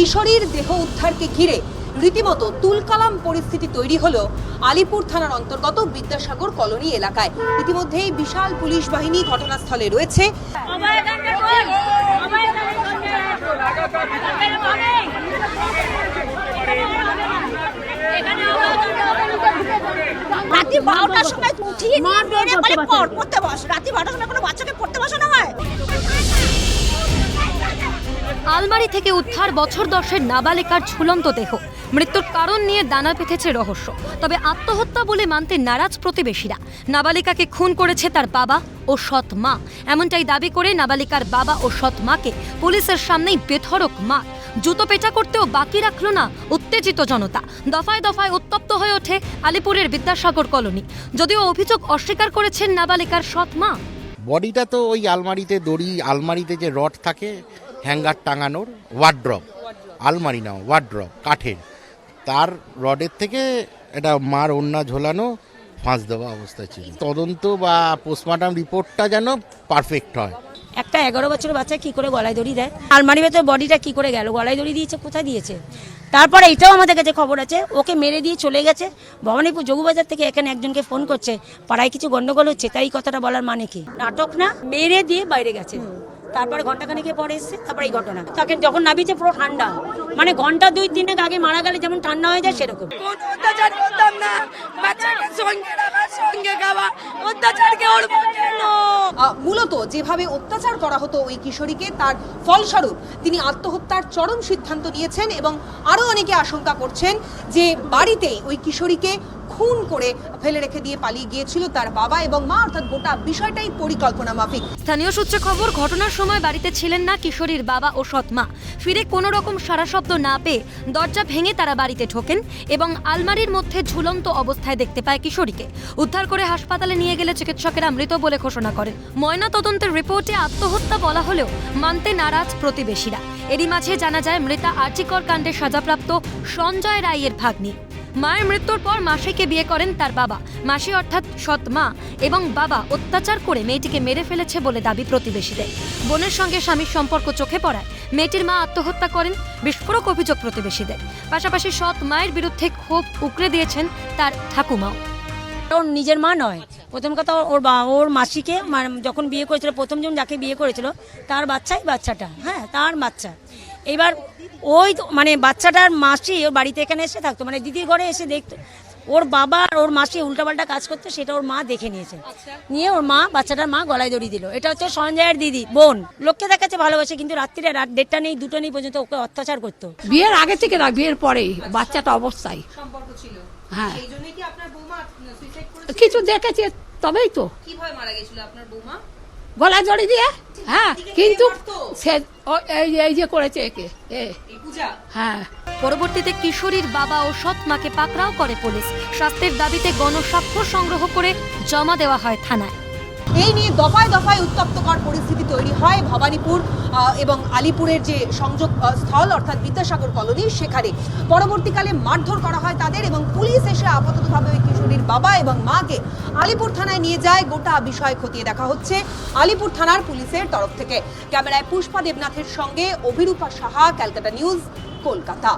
কিশোরীর দেহ উদ্ধারকে ঘিরে রীতিমতো তুলকালাম পরিস্থিতি তৈরি হলো আলিপুর থানার অন্তর্গত বিদ্যাসাগর কলোনি এলাকায়। ইতিমধ্যেই বিশাল পুলিশ বাহিনী ঘটনাস্থলে রয়েছে। রাত্রি বারোটার সময় উঠিয়ে নিয়ে বেড়ে বলে পড় পড়তে বস রাত্রি বারোটার সময় কোনো বাচ্চাকে পড়তে আলমারি থেকে উদ্ধার বছর দশের নাবালিকার ঝুলন্ত দেহ। মৃত্যুর কারণ নিয়ে দানা পেতেছে রহস্য। তবে আত্মহত্যা বলে মানতে নারাজ প্রতিবেশীরা। নাবালিকাকে খুন করেছে তার বাবা ও সৎ মা। এমনটাই দাবি করে নাবালিকার বাবা ও সৎ মাকে পুলিশের সামনেই বেধড়ক মা জুতো পেটা করতেও বাকি রাখল না উত্তেজিত জনতা। দফায় দফায় উত্তপ্ত হয়ে ওঠে আলিপুরের বিদ্যাসাগর কলোনি। যদিও অভিযোগ অস্বীকার করেছেন নাবালিকার সৎ মা। বডিটা তো ওই আলমারিতে, দড়ি আলমারিতে যে রড থাকে হ্যাঙ্গার টাঙানোর ওয়ার্ড্রপ, আলমারি নাও, ওয়ার্ড্রপ, কাঠের। তার রডের থেকে এটা মার ওন্না ঝোলানো ফাঁস দেওয়া অবস্থা ছিল। তদন্ত বা পোস্টমর্টম রিপোর্টটা যেন পারফেক্ট হয়। একটা এগারো বছরের বাচ্চা কি করে গলায় দড়ি দেয়? আলমারি ভেতর বডিটা কি করে গেল? গলায় দড়ি দিয়েছে, কোথায় দিয়েছে? তারপরে এটাও আমাদের কাছে খবর আছে। ওকে মেরে দিয়ে চলে গেছে। ভবানীপুর যোগুবাজার থেকে এখানে একজনকে ফোন করছে। পাড়ায় কিছু গন্ডগোল হচ্ছে, তাই কথাটা বলার মানে কি? নাটক না? মেরে দিয়ে বাইরে গেছে। তারপরে ঘন্টাখানেকে পরে এসছে তারপরে এই ঘটনা। তাকে যখন নাবিছে পুরো ঠান্ডা। মানে ঘণ্টা দুই তিনেক আগে মারা গেলে যেমন ঠান্ডা হয়ে যায় সেরকম। অত্যাচার করতাম না। বাচ্চাকে সঙ্গে রাখা সঙ্গে খাওয়া। অত্যাচার করব কেন মূলত যেভাবে অত্যাচার করা হতো ওই কিশোরীকে তার ফলস্বরূপ তিনি আত্মহত্যার চরম সিদ্ধান্ত নিয়েছেন এবং আরও অনেকে আশঙ্কা করছেন যে বাড়িতে ওই কিশোরীকে খুন করে ফেলে রেখে দিয়ে পালিয়ে গিয়েছিল তার বাবা এবং মা, অর্থাৎ গোটা বিষয়টাই পরিকল্পনা মাফিক। স্থানীয় সূত্রে খবর, ঘটনার সময় বাড়িতে ছিলেন না কিশোরীর বাবা ও সৎ মা। ফিরে কোনো রকম সারা শব্দ না পেয়ে দরজা ভেঙে তারা বাড়িতে ঢোকেন এবং আলমারির মধ্যে ঝুলন্ত অবস্থায় দেখতে পায় কিশোরীকে। উদ্ধার করে হাসপাতালে নিয়ে গেলে চিকিৎসকেরা মৃত বলে ঘোষণা করেন। ময়না তদন্তের রিপোর্টে আত্মহত্যা বলা হলেও মানতে নারাজ প্রতিবেশীরা। এরই মাঝে জানা যায়, মৃতা আর্চিকর কাণ্ডে সাজাপ্রাপ্ত সঞ্জয় রায়ের ভাগ্নি। মায়ের মৃত্যুর পর মাসিকে বিয়ে করেন তার বাবা। মাসি অর্থাৎ সৎ মা এবং বাবা অত্যাচার করে মেয়েটিকে মেরে ফেলেছে বলে দাবি প্রতিবেশীদের। বোনের সঙ্গে স্বামীর সম্পর্ক চোখে পড়ায়। মেয়েটির মা আত্মহত্যা করেন বিস্ফোরক অভিযোগ প্রতিবেশীদের। পাশাপাশি সৎ মায়ের বিরুদ্ধে ক্ষোভ উকড়ে দিয়েছেন তার ঠাকুমাও। ওর নিজের মা নয়। প্রথম কথা ওর বা ওর মাসিকে মানে যখন বিয়ে করেছিল প্রথম জন যাকে বিয়ে করেছিল তার বাচ্চাই বাচ্চাটা হ্যাঁ তার বাচ্চা। এবার ওই মানে বাচ্চাটার মাসি ওর বাড়িতে এখানে এসে থাকতো মানে দিদির ঘরে এসে দেখতো ওর বাবা আর ওর মাসি উল্টাপাল্টা কাজ করতো সেটা ওর মা দেখে নিয়েছে। নিয়ে ওর মা বাচ্চাটার মা গলায় দড়ি দিল। এটা হচ্ছে সঞ্জয়ের দিদি বোন। লোককে দেখাচ্ছে ভালোবাসে কিন্তু রাত্রিরে রাত দেড়টা নেই দুটো নেই পর্যন্ত ওকে অত্যাচার করতো। বিয়ের আগে থেকে না বিয়ের পরেই বাচ্চাটা অবস্থায়। হ্যাঁ। এই জন্যই কি আপনার বৌমা সুইসাইড করেছে কিছু দেখেছে তবেই তো। কীভাবে মারা গেছিল আপনার বৌমা? গলা জড়ি দিয়ে? হ্যাঁ কিন্তু সে এই যে- এই যে করেছে একে এ। হ্যাঁ। পরবর্তীতে কিশোরীর বাবা ও সৎ মাকে পাকড়াও করে পুলিশ। স্বাস্থ্যের দাবিতে গণস্বাক্ষর সংগ্রহ করে জমা দেওয়া হয় থানায়। এই নিয়ে দফায় দফায় উত্তপ্তকর পরিস্থিতি তৈরি হয় ভবানীপুর এবং আলিপুরের যে সংযোগ স্থল, অর্থাৎ বিদ্যাসাগর কলোনি, সেখানে। পরবর্তীকালে মারধর করা হয় তাদের এবং পুলিশ এসে আপাততভাবে ওই কিশোরীর বাবা এবং মাকে আলিপুর থানায় নিয়ে যায়। গোটা বিষয় খতিয়ে দেখা হচ্ছে আলিপুর থানার পুলিশের তরফ থেকে। ক্যামেরায় পুষ্পা দেবনাথের সঙ্গে অভিরূপা সাহা, ক্যালকাটা নিউজ, কলকাতা।